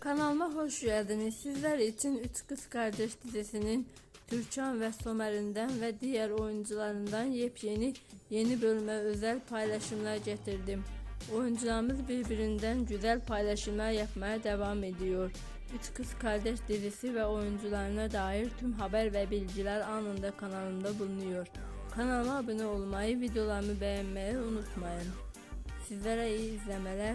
Kanalıma hoş geldiniz. Sizler için Üç Kız Kardeş dizisinin Türkan ve Somer'inden ve diğer oyuncularından yepyeni yeni bölüme özel paylaşımlar getirdim. Oyuncularımız birbirinden güzel paylaşımlar yapmaya devam ediyor. Üç Kız Kardeş dizisi ve oyuncularına dair tüm haber ve bilgiler anında kanalımda bulunuyor. Kanalıma abone olmayı, videolarımı beğenmeyi unutmayın. Sizlere iyi izlemeler.